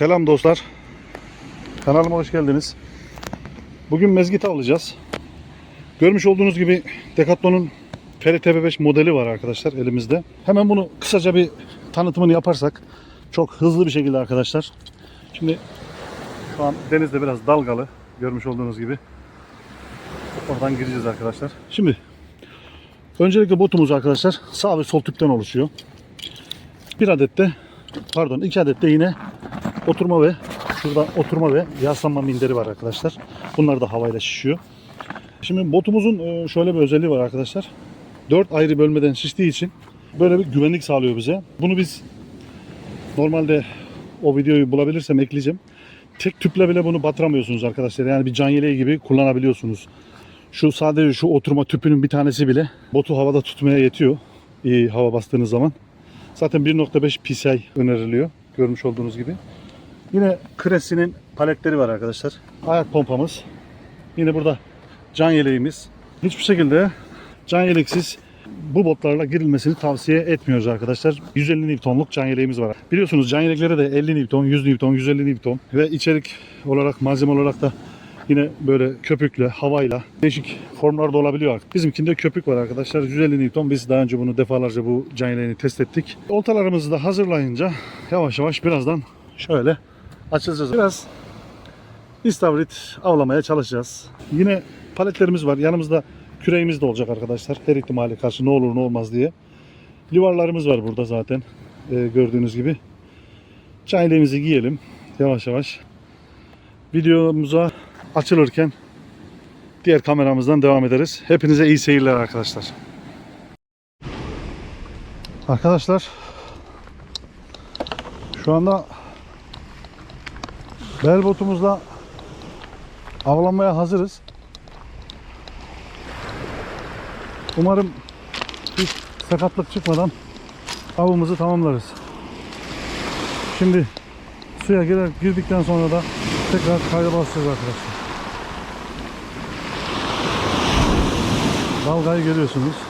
Selam dostlar. Kanalıma hoş geldiniz. Bugün mezgit alacağız. Görmüş olduğunuz gibi Decathlon'un FRTB5 modeli var arkadaşlar elimizde. Hemen bunu kısaca bir tanıtımını yaparsak çok hızlı bir şekilde arkadaşlar. Şimdi şu an denizde biraz dalgalı görmüş olduğunuz gibi. Oradan gireceğiz arkadaşlar. Şimdi öncelikle botumuz arkadaşlar sağ ve sol tüpten oluşuyor. Bir adet de pardon iki adet de yine oturma ve şurada oturma ve yaslanma minderi var arkadaşlar. Bunlar da havayla şişiyor. Şimdi botumuzun e, şöyle bir özelliği var arkadaşlar. Dört ayrı bölmeden şiştiği için böyle bir güvenlik sağlıyor bize. Bunu biz normalde o videoyu bulabilirsem ekleyeceğim. Tek tüple bile bunu batıramıyorsunuz arkadaşlar. Yani bir can yeleği gibi kullanabiliyorsunuz. Şu sadece şu oturma tüpünün bir tanesi bile botu havada tutmaya yetiyor. İyi hava bastığınız zaman. Zaten 1.5 PCI öneriliyor. Görmüş olduğunuz gibi. Yine Cressy'nin paletleri var arkadaşlar. Ayak pompamız. Yine burada can yeleğimiz. Hiçbir şekilde can yeleksiz bu botlarla girilmesini tavsiye etmiyoruz arkadaşlar. 150 Newton'luk can yeleğimiz var. Biliyorsunuz can yelekleri de 50 Newton, 100 Newton, 150 Newton ve içerik olarak malzeme olarak da yine böyle köpükle, havayla değişik formlarda olabiliyor. Bizimkinde köpük var arkadaşlar. 150 Newton. Biz daha önce bunu defalarca bu can yeleğini test ettik. Oltalarımızı da hazırlayınca yavaş yavaş birazdan şöyle açacağız. Biraz istavrit avlamaya çalışacağız. Yine paletlerimiz var. Yanımızda küreğimiz de olacak arkadaşlar. Her ihtimale karşı ne olur ne olmaz diye. Livarlarımız var burada zaten. Ee, gördüğünüz gibi. Çayleğimizi giyelim. Yavaş yavaş. Videomuza açılırken diğer kameramızdan devam ederiz. Hepinize iyi seyirler arkadaşlar. Arkadaşlar şu anda bel botumuzla avlanmaya hazırız. Umarım hiç sakatlık çıkmadan avımızı tamamlarız. Şimdi suya girer, girdikten sonra da tekrar kayda basacağız arkadaşlar. Dalgayı görüyorsunuz.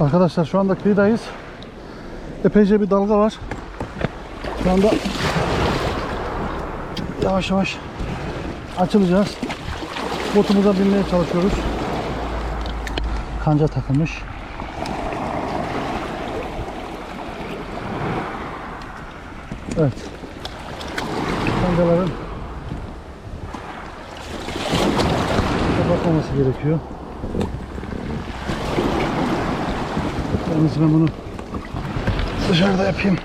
Arkadaşlar şu anda kıyıdayız. Epeyce bir dalga var. Şu anda yavaş yavaş açılacağız. Botumuza binmeye çalışıyoruz. Kanca takılmış. Evet. Kancaların kapatmaması gerekiyor. Yalnız ben bunu dışarıda yapayım.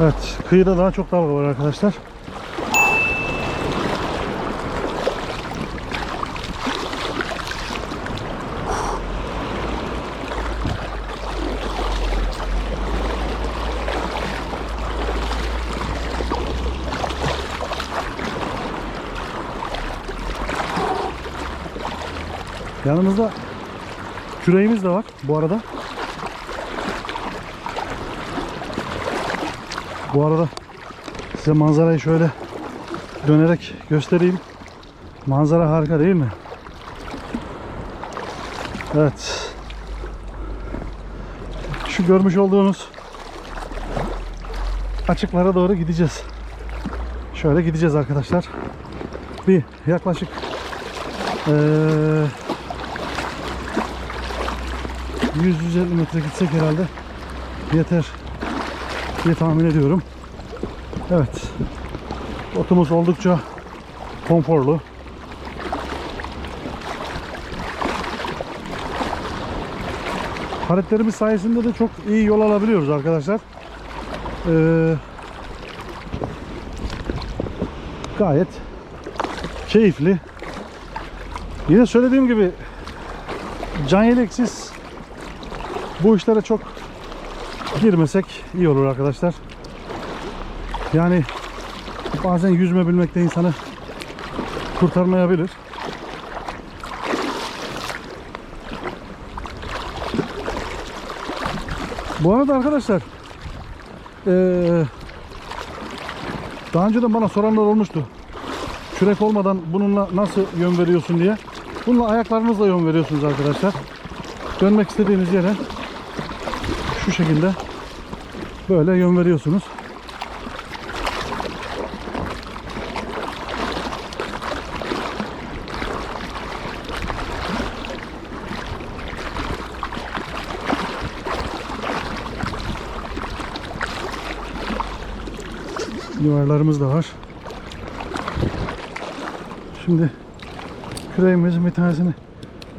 Evet, kıyıda daha çok dalga var arkadaşlar. Yanımızda küreğimiz de var bu arada. Bu arada size manzarayı şöyle dönerek göstereyim. Manzara harika değil mi? Evet. Şu görmüş olduğunuz açıklara doğru gideceğiz. Şöyle gideceğiz arkadaşlar. Bir yaklaşık eee 100-150 metre gitsek herhalde yeter diye tahmin ediyorum. Evet. Botumuz oldukça konforlu. Paletlerimiz sayesinde de çok iyi yol alabiliyoruz arkadaşlar. Ee, gayet keyifli. Yine söylediğim gibi can yeleksiz bu işlere çok girmesek iyi olur arkadaşlar. Yani bazen yüzme bilmek de insanı kurtarmayabilir. Bu arada arkadaşlar eee daha önceden bana soranlar olmuştu. Kürek olmadan bununla nasıl yön veriyorsun diye. Bununla ayaklarınızla yön veriyorsunuz arkadaşlar. Dönmek istediğiniz yere şu şekilde böyle yön veriyorsunuz. Yuvarlarımız da var. Şimdi küreğimizin bir tanesini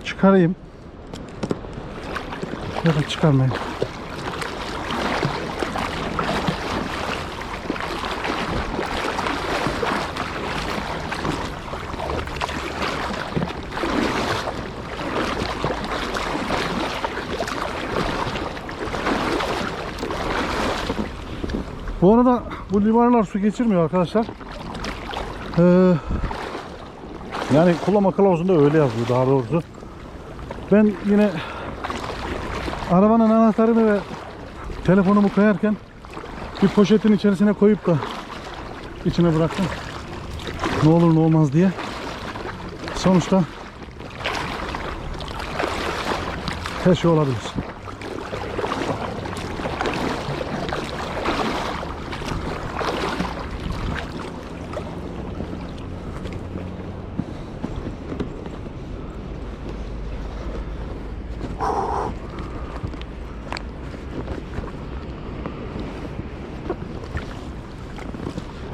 çıkarayım. Ya da çıkarmayayım. Bu arada bu livarlar su geçirmiyor arkadaşlar. Ee, yani kullanma kılavuzunda öyle yazıyor daha doğrusu. Ben yine arabanın anahtarını ve telefonumu koyarken bir poşetin içerisine koyup da içine bıraktım. Ne olur ne olmaz diye. Sonuçta her şey olabilir.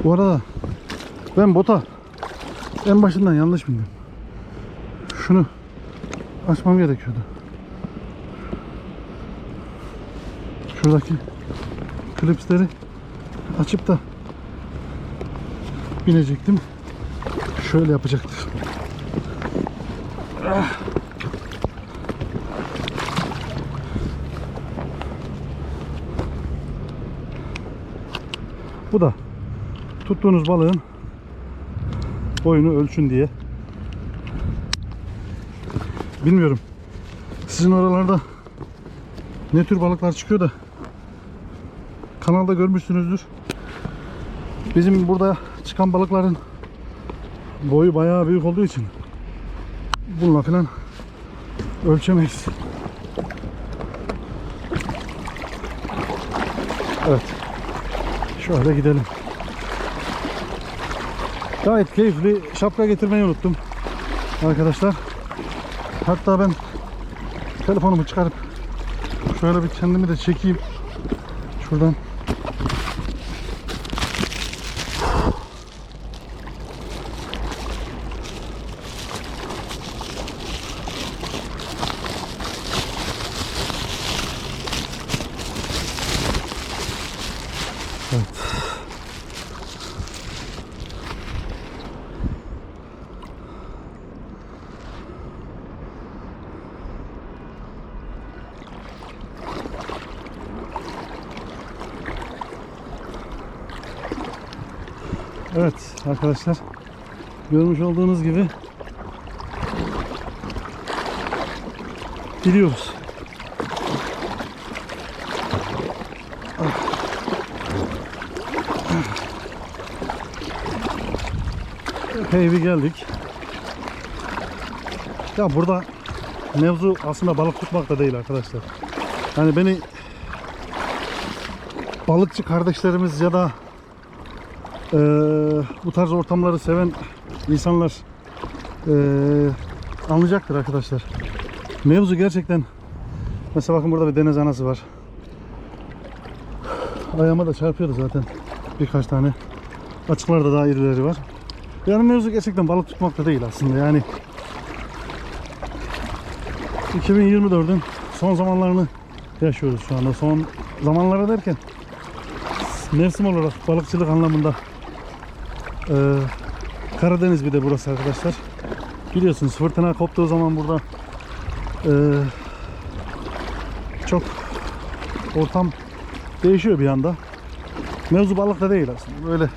Bu arada ben bota en başından yanlış bildim. Şunu açmam gerekiyordu. Şuradaki klipsleri açıp da binecektim. Şöyle yapacaktım. Bu da tuttuğunuz balığın boyunu ölçün diye. Bilmiyorum. Sizin oralarda ne tür balıklar çıkıyor da kanalda görmüşsünüzdür. Bizim burada çıkan balıkların boyu bayağı büyük olduğu için bununla falan ölçemeyiz. Evet. Şöyle gidelim. Gayet keyifli. Şapka getirmeyi unuttum. Arkadaşlar. Hatta ben telefonumu çıkarıp şöyle bir kendimi de çekeyim. Şuradan. Evet arkadaşlar. Görmüş olduğunuz gibi gidiyoruz. Epey bir geldik. Ya burada mevzu aslında balık tutmak da değil arkadaşlar. Yani beni balıkçı kardeşlerimiz ya da eee, bu tarz ortamları seven insanlar eee, anlayacaktır arkadaşlar. Mevzu gerçekten mesela bakın burada bir deniz anası var. Ayağıma da çarpıyordu zaten birkaç tane. Açıklarda daha irileri var. Yani mevzu gerçekten balık tutmak da değil aslında yani 2024'ün son zamanlarını yaşıyoruz şu anda. Son zamanları derken mevsim olarak balıkçılık anlamında eee, Karadeniz bir de burası arkadaşlar. Biliyorsunuz fırtına koptuğu zaman burada eee, çok ortam değişiyor bir anda. Mevzu balık da değil aslında. Böyle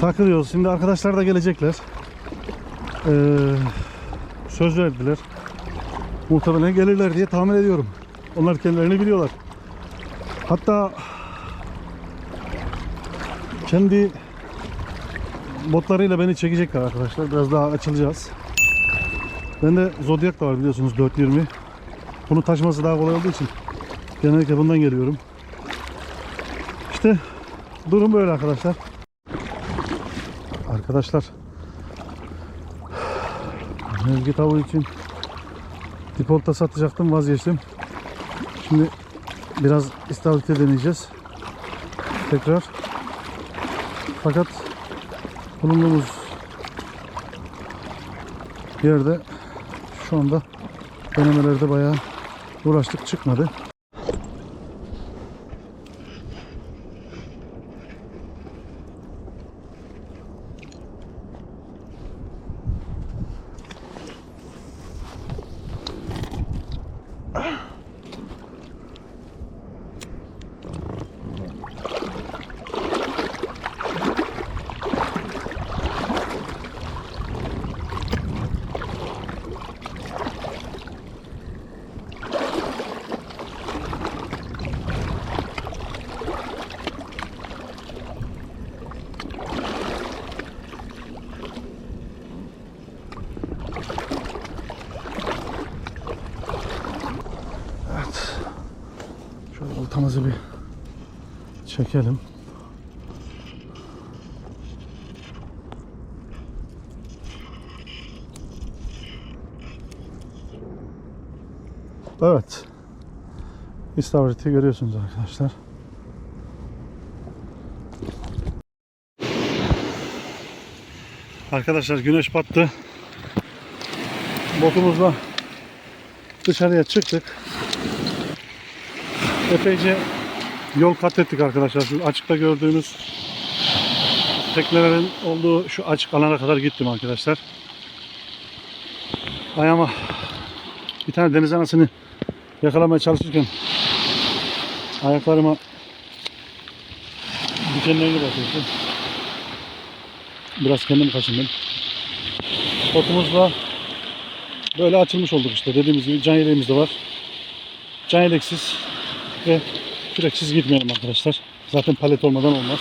takılıyoruz. Şimdi arkadaşlar da gelecekler. Ee, söz verdiler. Muhtemelen gelirler diye tahmin ediyorum. Onlar kendilerini biliyorlar. Hatta kendi botlarıyla beni çekecekler arkadaşlar. Biraz daha açılacağız. Bende Zodiac da var biliyorsunuz 420. Bunu taşıması daha kolay olduğu için genellikle bundan geliyorum. İşte durum böyle arkadaşlar. Arkadaşlar Mezgit tavuğu için dipolta satacaktım vazgeçtim. Şimdi biraz istavrite deneyeceğiz. Tekrar. Fakat bulunduğumuz yerde şu anda denemelerde bayağı uğraştık çıkmadı. Şöyle oltamızı bir çekelim. Evet. İstavriti görüyorsunuz arkadaşlar. Arkadaşlar güneş battı. Botumuzla dışarıya çıktık. Epeyce yol kat ettik arkadaşlar. Şu açıkta gördüğünüz teknelerin olduğu şu açık alana kadar gittim arkadaşlar. Ayağıma bir tane deniz anasını yakalamaya çalışırken ayaklarıma dikenlerini batırdı. Biraz kendim kaşındım. Botumuzla böyle açılmış olduk işte. Dediğimiz gibi can yeleğimiz de var. Can yeleksiz ve küreksiz gitmeyelim arkadaşlar. Zaten palet olmadan olmaz.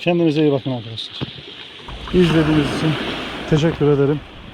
Kendinize iyi bakın arkadaşlar. İzlediğiniz için teşekkür ederim.